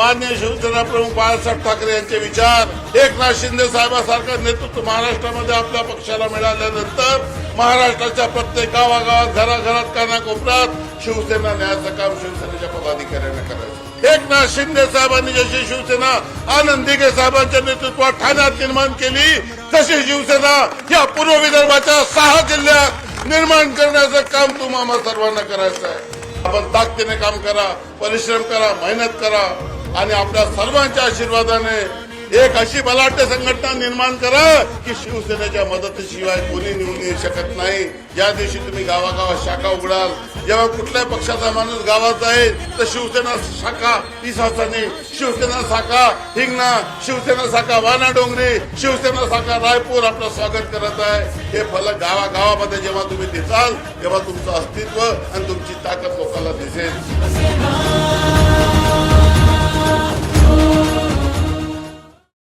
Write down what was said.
मान्य शिवसेना प्रमुख बाळासाहेब ठाकरे यांचे विचार. एकनाथ शिंदे साहेबांसारखं नेतृत्व महाराष्ट्रामध्ये आपल्या पक्षाला मिळाल्यानंतर महाराष्ट्राच्या प्रत्येक गावागावात घराघरात कानाकोपऱ्यात शिवसेना न्यायाचं काम शिवसेनेच्या पदाधिकाऱ्यांना करायचं. एकनाथ शिंदे साहेबांनी जशी शिवसेना आनंद दिघे साहेबांच्या नेतृत्वात ठाण्यात निर्माण केली तशी शिवसेना या पूर्व विदर्भाच्या सहा जिल्ह्यात निर्माण करण्याचं काम तुम्हाला सर्वांना करायचं आहे. आपण ताकदीने काम करा परिश्रम करा मेहनत करा. आणि आपल्या सर्वांच्या आशीर्वादाने एक अशी बलाढ्य संघटना निर्माण करा की शिवसेनेच्या मदतीशिवाय कोणी निवडून येऊ शकत नाही. ज्या दिवशी तुम्ही गावागावात शाखा उघडाल. जेव्हा कुठल्या पक्षाचा माणूस गावात जाईल तर शिवसेना शाखा इसासाने शिवसेना शाखा हिंगणा शिवसेना शाखा वाना डोंगरी शिवसेना शाखा रायपूर आपलं स्वागत करत आहे. हे फलक गावागावामध्ये जेव्हा तुम्ही दिसाल तेव्हा तुमचं अस्तित्व आणि तुमची ताकद लोकांना दिसेल.